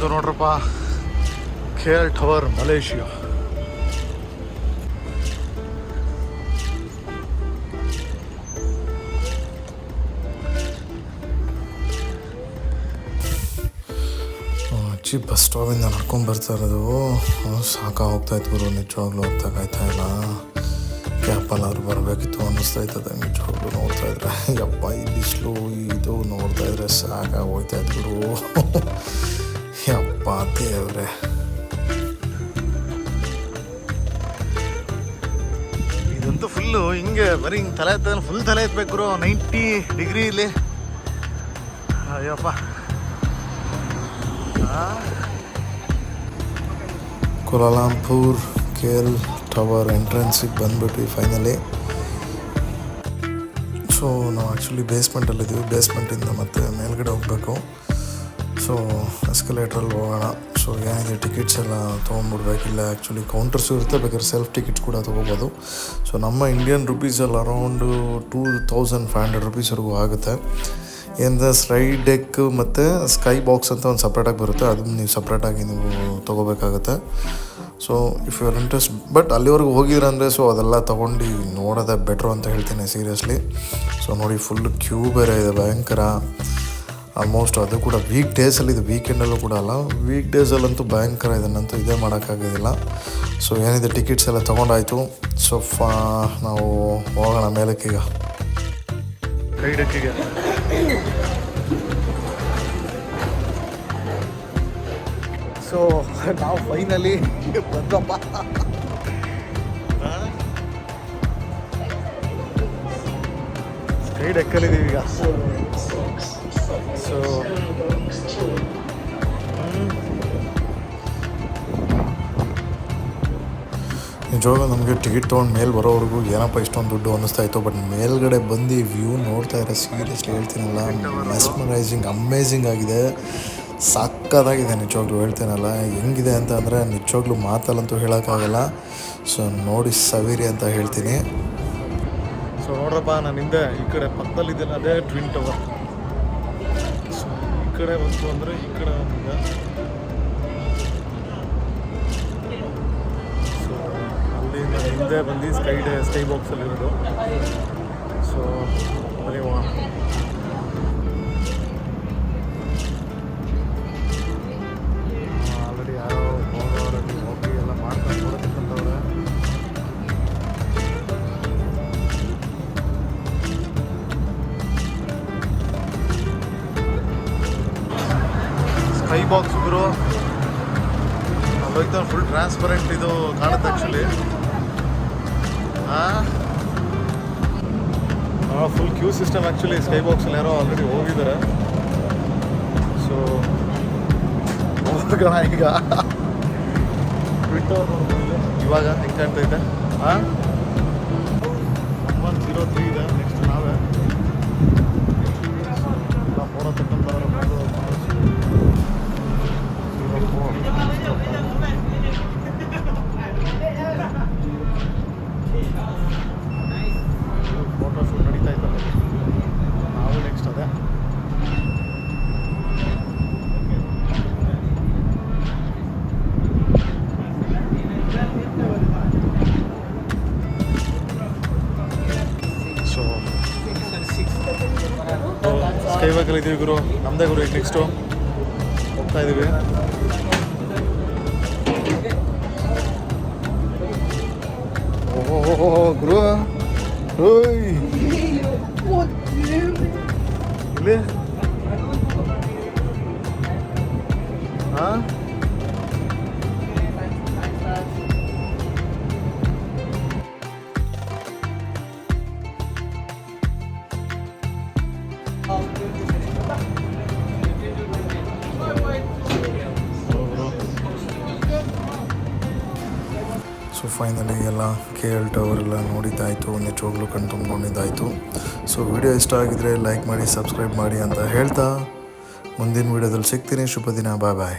ಬಂತು ನೋಡ್ರಪ್ಪ. ಖೇಲ್ ಟವರ್ ಮಲೇಷಿಯಾ ಅಜ್ಜಿ ಬಸ್ ಸ್ಟಾಪಿಂದ ನಡ್ಕೊಂಡು ಬರ್ತಾ ಇರೋದು. ಸಾಕ ಹೋಗ್ತಾ ಇತ್ತು ಗುರು, ನಿಜವಾಗ್ಲೂ ಹೋಗ್ತಾಗಾಯ್ತಾ ಇಲ್ಲ. ಕ್ಯಾಪಲ್ಲಾದ್ರು ಬರಬೇಕಿತ್ತು ಅನ್ನಿಸ್ತಾ ಇರ್ತದೆ, ನಿಜವಾಗ್ಲೂ ನೋಡ್ತಾ ಇದ್ರೆ. ಯಪ್ಪ ಈ ಬಿಸಿಲು ಇದು ನೋಡ್ತಾ ಇದ್ರೆ ಸಾಕಾಗಿ ಹೋಗ್ತಾ ಇದ್ರು ಯಪ್ಪ ದೇವ್ರೆ ಇದಂತೂ ಫುಲ್ಲು ಹಿಂಗೆ ಬರೀ ಹಿಂಗೆ ತಲೆ ಎತ್ತ ಫುಲ್ ತಲೆ ಎತ್ತಬೇಕು ನೈಂಟಿ ಡಿಗ್ರಿ ಇಲ್ಲಿ. ಅಯ್ಯಪ್ಪ. ಕುಲಾಲಂಪುರ್ ಕೇಲ್ ಟವರ್ ಎಂಟ್ರೆನ್ಸಿಗೆ ಬಂದ್ಬಿಟ್ವಿ ಫೈನಲಿ ಸೊ ನಾವು ಆ್ಯಕ್ಚುಲಿ ಬೇಸ್ಮೆಂಟಲ್ಲಿದ್ದೀವಿ ಬೇಸ್ಮೆಂಟಿಂದ ಮತ್ತೆ ಮೇಲ್ಗಡೆ ಹೋಗಬೇಕು. ಸೊ ಎಸ್ಕಲೇಟ್ರಲ್ಲಿ ಹೋಗೋಣ. ಸೊ ಏನಿದೆ ಟಿಕೆಟ್ಸ್ ಎಲ್ಲ ತೊಗೊಂಡ್ಬಿಡ್ಬೇಕಿಲ್ಲ ಆ್ಯಕ್ಚುಲಿ ಕೌಂಟರ್ಸು ಇರುತ್ತೆ, ಬೇಕಾದ್ರೆ ಸೆಲ್ಫ್ ಟಿಕೆಟ್ಸ್ ಕೂಡ ತೊಗೋಬೋದು. ಸೊ ನಮ್ಮ Indian ರುಪೀಸಲ್ಲಿ around two thousand five hundred ರುಪೀಸ್ವರೆಗೂ ಆಗುತ್ತೆ. ಏನಂದರೆ ಸ್ಲೈಡ್ ಡೆಕ್ ಮತ್ತು ಸ್ಕೈ ಬಾಕ್ಸ್ ಅಂತ ಒಂದು ಸಪ್ರೇಟಾಗಿ ಬರುತ್ತೆ. ಅದನ್ನು ನೀವು ಸಪ್ರೇಟಾಗಿ ನೀವು ತೊಗೋಬೇಕಾಗತ್ತೆ. So if you are interest but ಅಲ್ಲಿವರೆಗೂ ಹೋಗಿದ್ರಂದರೆ ಸೊ ಅದೆಲ್ಲ ತೊಗೊಂಡು ನೋಡೋದೇ ಬೆಟ್ರು ಅಂತ ಹೇಳ್ತೀನಿ ಸೀರಿಯಸ್ಲಿ ಸೊ ನೋಡಿ ಫುಲ್ ಕ್ಯೂ ಬೇರೆ ಇದೆ, ಭಯಂಕರ. ಆಲ್ಮೋಸ್ಟ್ ಅದು ಕೂಡ ವೀಕ್ ಡೇಸಲ್ಲಿ ಇದು ವೀಕೆಂಡಲ್ಲೂ ಕೂಡ ಅಲ್ಲ. ವೀಕ್ ಡೇಸಲ್ಲಂತೂ ಭಯಂಕರ ಇದನ್ನಂತೂ ಇದೇ ಮಾಡೋಕ್ಕಾಗೋದಿಲ್ಲ. ಸೊ ಏನಿದೆ? ಟಿಕೆಟ್ಸ್ ಎಲ್ಲ ತೊಗೊಂಡಾಯ್ತು. ಸೊ ಫಾ ನಾವು ಹೋಗೋಣ ಮೇಲಕ್ಕೀಗ ಸೊ ನಾವು ಫೈನಲಿ ಬಂದಪ್ಪ ಸ್ಕೈ ಎಕ್ಕಲಿದ್ದೀವಿ ಈಗ. ಸೊ ನಿಜವಾಗ ನಮಗೆ ಟಿಕೆಟ್ ತೊಗೊಂಡು ಮೇಲೆ ಬರೋವರೆಗೂ ಏನಪ್ಪ ಇಷ್ಟೊಂದು ದುಡ್ಡು ಅನ್ನಿಸ್ತಾ ಇತ್ತು ಬಟ್ ಮೇಲ್ಗಡೆ ಬಂದು ವ್ಯೂ ನೋಡ್ತಾ ಇರೋ ಸೀರಿಯಸ್ಲಿ ಹೇಳ್ತೀನಲ್ಲ ಮೆಸ್ಮರೈಸಿಂಗ್ ಅಮೇಝಿಂಗ್ ಆಗಿದೆ. ಸಕ್ಕತ್ತಾಗಿದೆ ನಿಜವಾಗ್ಲೂ ಹೇಳ್ತೀನಲ್ಲ. ಹೆಂಗಿದೆ ಅಂತ ಅಂದರೆ ನಿಜವಾಗ್ಲೂ ಮಾತಲ್ಲಂತೂ ಹೇಳೋಕ್ಕಾಗಲ್ಲ. ಸೊ ನೋಡಿ ಸವಿರಿ ಅಂತ ಹೇಳ್ತೀನಿ. ಸೊ ನೋಡ್ರಪ್ಪ, ನಾನು ಹಿಂದೆ ಈ ಕಡೆ ಪಕ್ಕದಲ್ಲಿದ್ದೆಲ್ಲ ಅದೇ ಟ್ವಿನ್ ಟವರ್ ಸೊ ಈ ಕಡೆ ಬಂತು ಅಂದರೆ ಈ ಕಡೆ ಬಂದಿದೆ. ಸೊ ನಾನು ಹಿಂದೆ ಬಂದು ಸ್ಕೈ ಸ್ಕೈ ಬಾಕ್ಸಲ್ಲಿರೋದು ಸೊ ಬರೀ ಸ್ಕೈ ಬಾಕ್ಸ್ ಗುರು. ಹೋಗ್ತಾ ಫುಲ್ ಟ್ರಾನ್ಸ್ಪರೆಂಟ್ ಇದು ಕಾಣುತ್ತೆ actually full queue system actually sky ಬಾಕ್ಸಲ್ಲಿ ಯಾರೋ ಆಲ್ರೆಡಿ ಹೋಗಿದ್ದಾರೆ. ಸೊ ಹೋಗೋಣ ಈಗ. ಇವಾಗ ಹೆಂಗೆ ಕಾಣ್ತೈತೆ ಹಾಂ ಒನ್ ಜೀರೋ ತ್ರೀ ಇದೆ ನೆಕ್ಸ್ಟ್ ಸ್ಕೈ ಇದ್ದೀವಿ ಗುರು. ನಮ್ಮದೇ ಗುರು ಈಗ ನೆಕ್ಸ್ಟು ಹೋಗ್ತಾ ಇದ್ದೀವಿ ಓಹೋ ಗುರು. ಇಲ್ಲಿ? ಹಾಂ? ಫೈನಲಿ ಎಲ್ಲ ಕೆ ಎಲ್ ಟವರ್ ಎಲ್ಲ ನೋಡಿದ್ದಾಯಿತು ನಿಜವಾಗ್ಲೂ ಕಣ್ ತುಂಬ್ಕೊಂಡಿದ್ದಾಯಿತು. ಸೊ ವಿಡಿಯೋ ಇಷ್ಟ ಆಗಿದ್ರೆ ಲೈಕ್ ಮಾಡಿ ಸಬ್ಸ್ಕ್ರೈಬ್ ಮಾಡಿ ಅಂತ ಹೇಳ್ತಾ ಮುಂದಿನ ವಿಡಿಯೋದಲ್ಲಿ ಸಿಗ್ತೀನಿ. ಶುಭ ದಿನ ಬಾಯ್ ಬಾಯ್